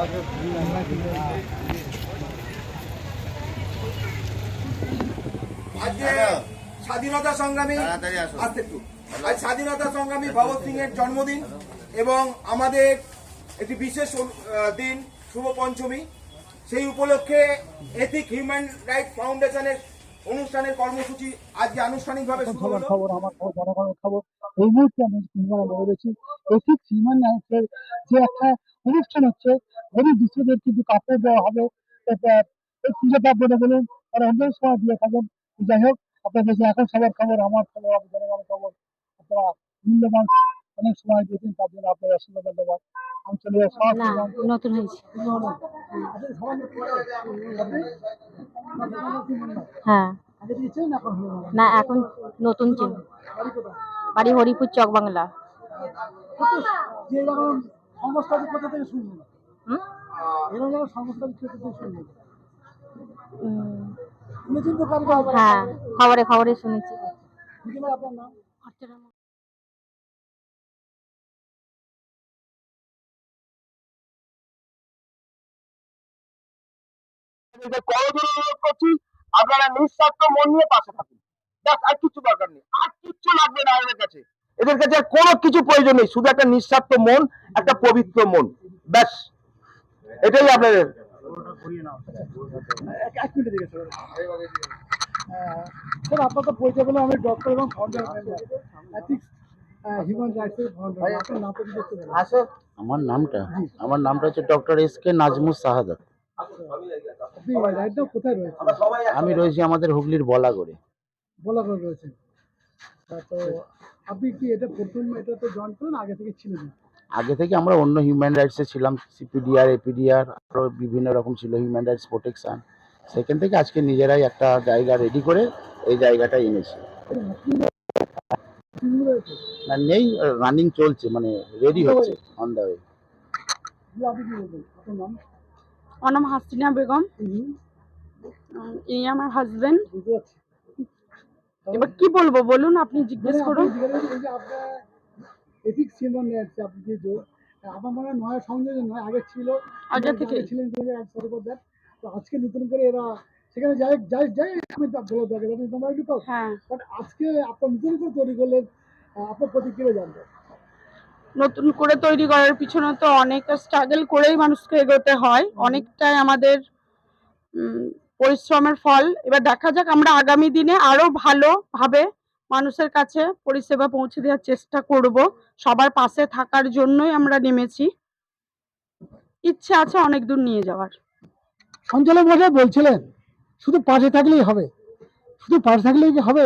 আজকে স্বাধীনতা সংগ্রামী আসতে একটু। আজ স্বাধীনতা সংগ্রামী ভগৎ সিং এর জন্মদিন এবং আমাদের একটি বিশেষ দিন শুভ পঞ্চমী। সেই উপলক্ষে এথিক হিউম্যান রাইটস ফাউন্ডেশনের অনুষ্ঠানের কর্মসূচি আজকে আনুষ্ঠানিকভাবে শুরু খবর হলো। খবর আমার খবর জনগণের খবর। এই মুহূর্তে আমি কুমিল্লা রয়েছি এথিক্স হিউম্যান রাইটসের যে একটা অনুষ্ঠান হচ্ছে গরিব দুঃস্থদের কিন্তু কাপড় দেওয়া হবে। পুজো পার্বণে বলুন তারা অন্য সময় দিয়ে থাকেন। যাই হোক আপনার কাছে এখন সবার খবর আমার খবর জনগণের খবর। আপনারা মূল্যবান অনেক সময় দিয়েছেন তার জন্য আপনার অসংখ্য ধন্যবাদ। আমি চলে নতুন হয়েছে। হ্যাঁ। এখন না। এখন নতুন চিহ্ন বাড়ি হরিপুর চক বাংলা কোথা থেকে শুনলেন? হ্যাঁ খবরে খবরে শুনেছি। আপনার নিঃস্বার্থ মন নিয়ে পাশে থাকুন। ব্যাস আর কিছু দরকার নেই। আর কিচ্ছু লাগবে না এদের কাছে। এদের কাছে কোনো কিছু প্রয়োজন নেই। শুধু একটা নিঃস্বার্থ মন একটা পবিত্র মন। ব্যাস। এটাই আপনাদের। স্যার আপনার তো পরিচয় বলে আমি ডক্টর এবং ফাউন্ডার হিউম্যান রাইটসের ফাউন্ডার আমার নামটা? আমার নামটা হচ্ছে doctor S K Nazmus Shahadat আমি রয়েছি আমাদের হুগলির বলাগড়ে। বলা করে রয়েছেন। তো আপনি কি এটা প্রথম এটা তো জয়েন করেন? আগে থেকে ছিলেন? আগে থেকে আমরা অন্য হিউম্যান রাইটসে ছিলাম সিপিডিআর এপিডিআর আরও বিভিন্ন রকম ছিল হিউম্যান রাইটস প্রোটেকশন সেখান থেকে আজকে নিজেরাই একটা জায়গা রেডি করে এই জায়গাটা এনেছি। না নেই রানিং চলছে মানে রেডি হচ্ছে অন দ্য ওয়ে জি, আপনি কি বলবেন আপনার নাম আমার নাম হাসিনা বেগম। ইনি আমার হাজবেন্ড এবার কি বলব বলুন আপনি জিজ্ঞেস করুন। আপনি জিজ্ঞাসা করছেন যে আপনার এথিক্স হিউম্যান রাইটস আপনি যে জো- আমার মনে হয় নয় সংযোজন নয় আগে ছিল। আগে থেকে। ছিলেন সালে তো আজকে নতুন করে এরা সেখানে যাই যাই যাই আমি তা বলে থাকে তোমরা একটু হ্যাঁ। বাট আজকে আপনার নতুন করে তৈরি করলেন আপনার প্রতিক্রিয়া জানতে নতুন করে তৈরি করার পিছনে তো অনেক স্ট্রাগল করেই মানুষকে এগোতে হয়। অনেকটাই আমাদের পরিশ্রমের ফল। এবার দেখা যাক আমরা আগামী দিনে আরও ভালোভাবে মানুষের কাছে পরিষেবা পৌঁছে দেওয়ার চেষ্টা করব। সবার পাশে থাকার জন্যই আমরা নেমেছি। ইচ্ছে আছে অনেক দূর নিয়ে যাওয়ার। সঞ্চালক মশাই বলছিলেন শুধু পাশে থাকলেই হবে। শুধু পাশে থাকলেই কি হবে?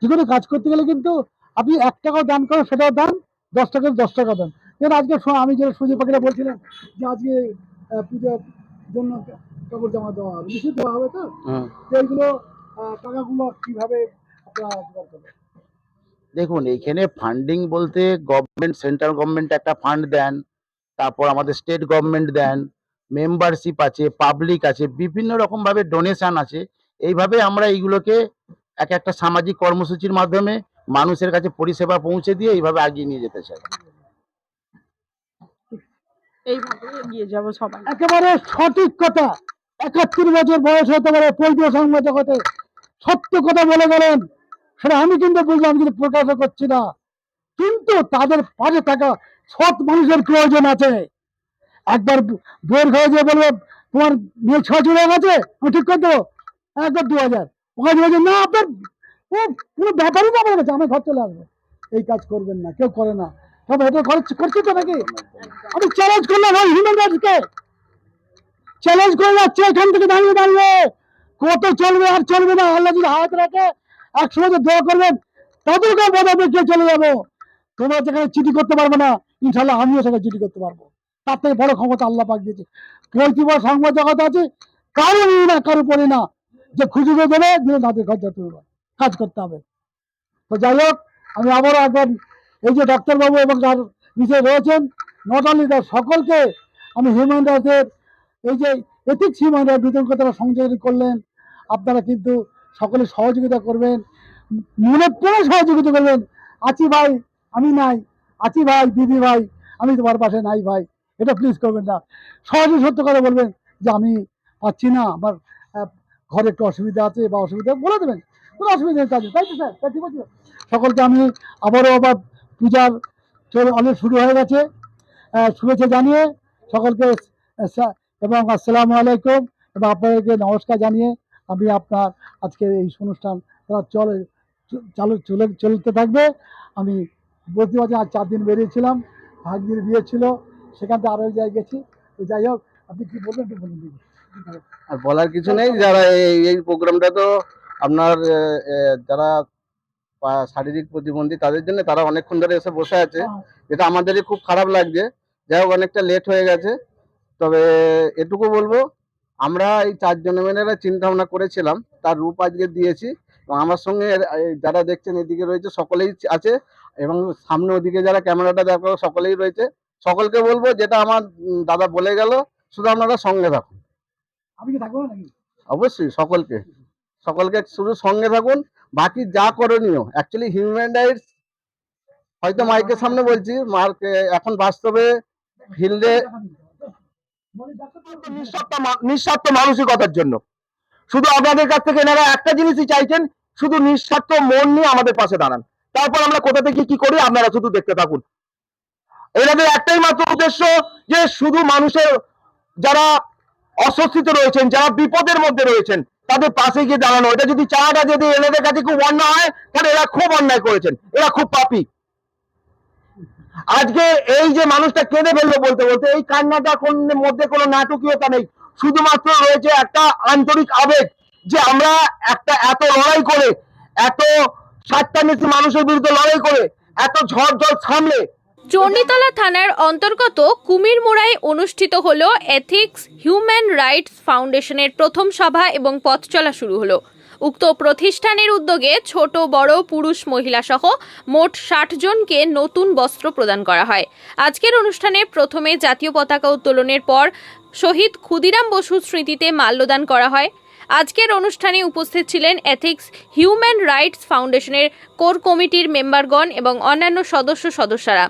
যে কোনো কাজ করতে গেলে কিন্তু আপনি এক টাকাও দান করেন সেটাও দান দশ টাকা দশ টাকা দেন। যেন আজকে আমি যে সুযোগ পাখিরা বলছিলেন যে আজকে আহ, পূজার জন্য কাপড় জামা দেওয়া হবে। নিশ্চয়ই দেওয়া হবে তো? তো এইগুলো টাকাগুলো কীভাবে দেখুন এইখানে ফান্ডিং বলতে গভর্নমেন্ট সেন্ট্রাল গভর্নমেন্ট একটা ফান্ড দেন তারপর আমাদের স্টেট গভর্নমেন্ট দেন মেম্বারশিপ আছে পাবলিক আছে বিভিন্ন রকম ভাবে ডোনেশন আছে। এইভাবে আমরা এইগুলোকে এক একটা সামাজিক কর্মসূচির মাধ্যমে মানুষের কাছে পরিষেবা পৌঁছে দিয়ে এইভাবে আগিয়ে নিয়ে যেতে চাই। এইভাবে এগিয়ে যাব সবাই। একেবারে সঠিক কথা একাত্তর বছর বয়স হতে পারে পৈঠীয় সংবাদ জগতে। সত্য কথা বলে গেলেন সেটা আমি কিন্তু বুঝলাম কিন্তু প্রকাশও করছি না। কিন্তু তাদের পাশে থাকা সৎ মানুষের প্রয়োজন আছে। একবার বইয়ের ঘরে যে বলব, তোমার মেয়ে ছ চলে গেছে? ঠিক করে দেবো? একবার দু হাজার। পাঁচ বলছে না, আপনার কোনো ব্যাপারই না আমার কাছে আমি ঘর চলে আসব। এই কাজ করবেন না, কেউ করে না। তবে এটা করছে করছে তো নাকি? আমি চ্যালেঞ্জ করলাম ভাই হিউম্যান রাইটসকে চ্যালেঞ্জ করে যাচ্ছে এখান থেকে দাঁড়িয়ে দাঁড়িয়ে। কত চলবে আর চলবে না, আল্লাহ যদি হাত রাখে একসময় যে দোয়া করবেন, তাদেরকে বলে দেখে চলে যাব। তোমরা যেখানে চিঠি করতে পারবে না। ইনশাল্লাহ আমিও সেখানে চিঠি করতে পারব। তার থেকে বড় ক্ষমতা আল্লাহ পাক দিয়েছে। পঁয়ত্রিশ সংবাদ জগৎ আছে? কারও না, কারও পরে না। যে খুশি করে দেবে, দিলে তাদের ঘর যেতে হবে কাজ করতে হবে। তো যাই হোক, আমি আবারও একবার এই যে ডাক্তারবাবু এবং তার বিষয়ে রয়েছেন নট অনলি তার সকলকে আমি হিউম্যান রাইটসের এই যে এথিক্স হিউম্যান রাইট বিতর্ক তারা সংযোজন করলেন। আপনারা কিন্তু সকলে সহযোগিতা করবেন। মনে পড়ে সহযোগিতা করবেন। আছি ভাই, আমি নাই। আছি ভাই, দিদি ভাই, আমি তোমার পাশে নাই ভাই। এটা প্লিজ করবেন না। সহজে সত্য কথা বলবেন যে আমি পাচ্ছি না। আমার ঘরে একটু অসুবিধা আছে বা অসুবিধা বলে দেবেন। কোনো অসুবিধা নেই কাজে তাই তো স্যার? তাই ঠিক আছে? সকলকে আমি আবারও আবার পূজার অনেক শুরু হয়ে গেছে। শুভেচ্ছা জানিয়ে সকলকে এবং আসসালামু আলাইকুম। এবং আপনাদেরকে নমস্কার জানিয়ে আমি আপনার আজকের এই অনুষ্ঠান আহ, চলে চালু চলে চলতে থাকবে। আমি বলতে পারছি আজ চার দিন বেরিয়েছিলাম ভাগ্নির বিয়ে ছিল সেখান থেকে আরও এক জায়গায় গেছি। তো যাই হোক আপনি কি বলবেন একটু বলুন আর বলার কিছু নেই যারা এই এই প্রোগ্রামটা তো আপনার যারা শারীরিক প্রতিবন্ধী তাদের জন্য তারা অনেকক্ষণ ধরে এসে বসে আছে। যেটা আমাদেরই খুব খারাপ লাগছে। যাই হোক অনেকটা লেট হয়ে গেছে। তবে এটুকু বলব আমরা এই চারজনে মেনেরা চিন্তা ভাবনা করেছিলাম তার রূপ আজকে দিয়েছি এবং আমার সঙ্গে যারা দেখছেন এদিকে রয়েছে সকলেই আছে এবং সামনে ওদিকে যারা ক্যামেরাটা দেখো সকলেই রয়েছে। সকলকে বলব যেটা আমার দাদা বলে গেল শুধু আপনারা সঙ্গে থাকুন। অবশ্যই সকলকে। সকলকে শুধু সঙ্গে থাকুন বাকি যা করণীয় অ্যাকচুয়ালি হিউম্যান রাইটস হয়তো মাইকের সামনে বলছি মার্কে এখন বাস্তবে ফিল্ডে নিঃস্বার্থ মানসিকতার জন্য। শুধু আপনাদের কাছ থেকে এনারা একটা জিনিসই চাইছেন শুধু নিঃস্বার্থ মন নিয়ে আমাদের পাশে দাঁড়ান। তারপর আমরা কোথা থেকে কি করি আপনারা শুধু দেখতে থাকুন। এনাদের একটাই মাত্র উদ্দেশ্য যে শুধু মানুষের যারা অস্বস্তিতে রয়েছেন যারা বিপদের মধ্যে রয়েছেন তাদের পাশে গিয়ে দাঁড়ানো। এটা যদি চাওয়াটা যদি এনাদের কাছে খুব অন্যায় হয় তাহলে এরা খুব অন্যায় করেছেন। এরা খুব পাপী। আজকে এই যে মানুষটা কেঁদে ফেলল বলতে বলতে, এই কান্নাটা কোন মধ্যে কোনো নাটকীয়তা নেই। শুধুমাত্র রয়েছে একটা আন্তরিক আবেগ যে আমরা একটা এত লড়াই করে, এত সাতটা মানুষের বিরুদ্ধে লড়াই করে, এত ঝড় জল সামলে। চণ্ডীতলা থানার অন্তর্গত কুমিরমোড়ায় অনুষ্ঠিত হল এথিক্স হিউম্যান রাইটস ফাউন্ডেশনের প্রথম সভা এবং পথ চলা শুরু হলো। উক্ত প্রতিষ্ঠানের উদ্যোগে ছোট, বড়, পুরুষ, মহিলা সহ মোট ষাট জনকে নতুন বস্ত্র প্রদান করা হয়। আজকের অনুষ্ঠানে প্রথমে জাতীয় পতাকা উত্তোলনের পর শহীদ ক্ষুদিরাম বসুর স্মৃতিতে মাল্যদান করা হয়। আজকের অনুষ্ঠানে উপস্থিত ছিলেন এথিক্স হিউম্যান রাইটস ফাউন্ডেশনের কোর কমিটির মেম্বারগণ এবং অন্যান্য সদস্য সদস্যরা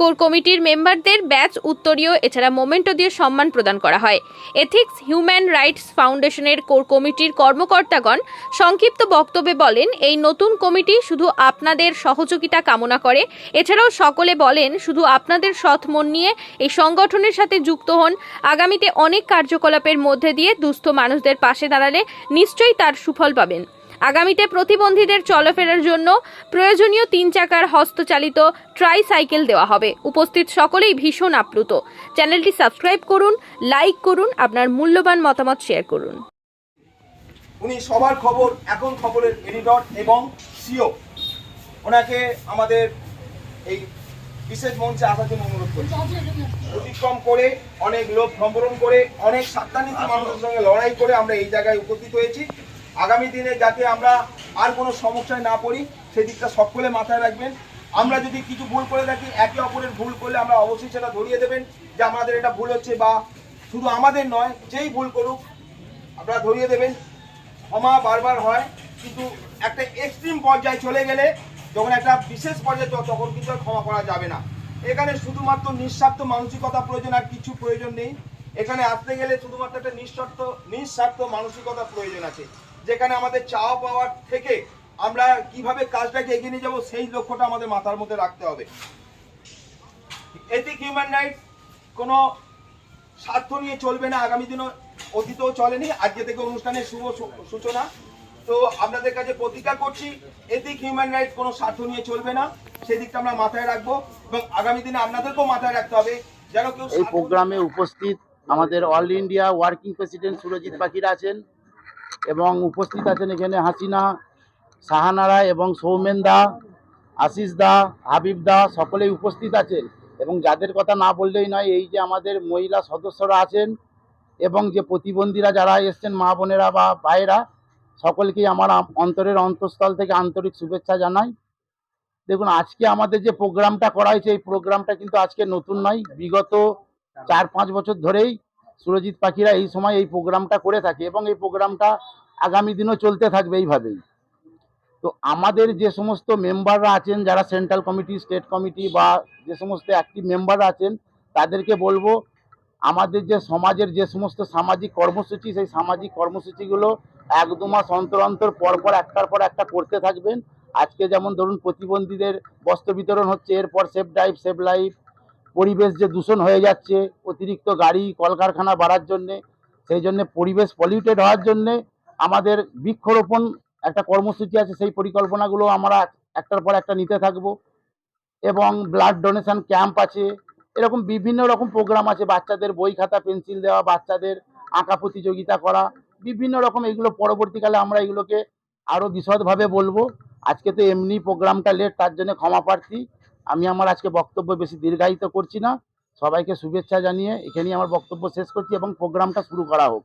কোর কমিটির মেম্বারদের ব্যাচ উত্তরীয়, এছাড়া মোমেন্টো দিয়ে সম্মান প্রদান করা হয়। এথিক্স হিউম্যান রাইটস ফাউন্ডেশনের কোর কমিটির কর্মকর্তাগণ সংক্ষিপ্ত বক্তব্যে বলেন, এই নতুন কমিটি শুধু আপনাদের সহযোগিতা কামনা করে, এছাড়াও সকলে বলেন, শুধু আপনাদের সৎ মন নিয়ে এই সংগঠনের সাথে যুক্ত হন, আগামীতে অনেক কার্যকলাপের মধ্যে দিয়ে দুস্থ মানুষদের পাশে দাঁড়ালে নিশ্চয়ই তার সুফল পাবেন। আগামীতে প্রতিবন্ধীদের চলাফেরার জন্য প্রয়োজনীয় তিন চাকার হস্তচালিত ট্রাই সাইকেল দেওয়া হবে। উপস্থিত সকলেই ভীষণ আপ্লুত। চ্যানেলটি সাবস্ক্রাইব করুন লাইক করুন, আপনার মূল্যবান মতামত শেয়ার করুন। উনি সবার খবর, এখন খবরের এডিটর এবং সিও। ওনাকে আমাদের এই বিশেষ মঞ্চে আসার জন্য অনুরোধ করছি। অতিক্রম করে, অনেক লোক ভ্রমণ করে, অনেক সাত্তানীতি মানুষের সঙ্গে লড়াই করে আমরা এই জায়গায় উপস্থিত হয়েছি। আগামী দিনে যাতে আমরা আর কোনো সমস্যায় না পড়ি, সেদিকটা সকলে মাথায় রাখবেন। আমরা যদি কিছু ভুল করে থাকি, একে অপরের ভুল করলে আমরা অবশ্যই সেটা ধরিয়ে দেবেন যে আমাদের এটা ভুল হচ্ছে বা শুধু আমাদের নয়, যেই ভুল করুক, আপনারা ধরিয়ে দেবেন। ক্ষমা বারবার হয়, কিন্তু একটা এক্সট্রিম পর্যায়ে চলে গেলে, যখন একটা বিশেষ পর্যায়ে তখন কিন্তু ক্ষমা করা যাবে না। এখানে শুধুমাত্র নিঃস্বার্থ মানসিকতা প্রয়োজন আর কিছু প্রয়োজন নেই। এখানে আসতে গেলে শুধুমাত্র একটা নিঃস্বার্থ নিঃস্বার্থ মানসিকতা প্রয়োজন আছে। যেখানে আমাদের চাওয়া পাওয়ার থেকে আমরা কীভাবে কাজটাকে এগিয়ে নিয়ে যাব সেই লক্ষ্যটা আমাদের মাথার মধ্যে রাখতে হবে। এথিক হিউম্যান রাইটস কোনো স্বার্থ নিয়ে চলবে না আগামী দিনও অতীতেও চলেনি আজকে থেকে অনুষ্ঠানের শুভ সূচনা। তো আপনাদের কাছে প্রতিজ্ঞা করছি এদিক হিউম্যান রাইটস কোনো স্বার্থ নিয়ে চলবে না সেই দিকটা আমরা মাথায় রাখব এবং আগামী দিনে আপনাদেরকেও মাথায় রাখতে হবে যেন কেউ এই প্রোগ্রামে উপস্থিত আমাদের all India working president Surajit Pakhira আছেন। এবং উপস্থিত আছেন এখানে হাসিনা সাহানারা এবং সৌমেন দা, আশিস দা, হাবিব দা, সকলেই উপস্থিত আছেন। এবং যাদের কথা না বললেই নয়, এই যে আমাদের মহিলা সদস্যরা আছেন এবং যে প্রতিবন্ধীরা যারা এসছেন, মা বোনেরা বা ভাইয়েরা, সকলকেই আমার অন্তরের অন্তঃস্থল থেকে আন্তরিক শুভেচ্ছা জানাই। দেখুন, আজকে আমাদের যে প্রোগ্রামটা করা হয়েছে, এই প্রোগ্রামটা কিন্তু আজকে নতুন নয়, বিগত চার পাঁচ বছর ধরেই সুরজিৎ পাখিরা এই সময় এই প্রোগ্রামটা করে থাকে এবং এই প্রোগ্রামটা আগামী দিনও চলতে থাকবে এইভাবেই। তো আমাদের যে সমস্ত মেম্বাররা আছেন, যারা সেন্ট্রাল কমিটি, স্টেট কমিটি বা যে সমস্ত অ্যাক্টিভ মেম্বাররা আছেন, তাদেরকে বলব, আমাদের যে সমাজের যে সমস্ত সামাজিক কর্মসূচি, সেই সামাজিক কর্মসূচিগুলো এক দু মাস অন্তর অন্তর পর পর একটার পর একটা করতে থাকবেন। আজকে যেমন ধরুন প্রতিবন্ধীদের বস্ত্র বিতরণ হচ্ছে, এরপর সেফ ড্রাইভ সেভ লাইফ পরিবেশ যে দূষণ হয়ে যাচ্ছে, অতিরিক্ত গাড়ি, কলকারখানা বাড়ার জন্যে, সেই জন্য পরিবেশ পলিউটেড হওয়ার জন্যে আমাদের বৃক্ষরোপণ একটা কর্মসূচি আছে, সেই পরিকল্পনাগুলো আমরা একটার পর একটা নিতে থাকব। এবং ব্লাড ডোনেশন ক্যাম্প আছে, এরকম বিভিন্ন রকম প্রোগ্রাম আছে, বাচ্চাদের বই খাতা পেন্সিল দেওয়া, বাচ্চাদের আঁকা প্রতিযোগিতা করা, বিভিন্ন রকম এগুলো পরবর্তীকালে আমরা এগুলোকে আরও বিশদভাবে বলব। আজকে তো এমনি প্রোগ্রামটা লেট তার জন্য ক্ষমা প্রার্থী। আমি আমার আজকে বক্তব্য বেশি দীর্ঘায়িত করছি না। সবাইকে শুভেচ্ছা জানিয়ে এখানেই আমার বক্তব্য শেষ করছি এবং প্রোগ্রামটা শুরু করা হোক।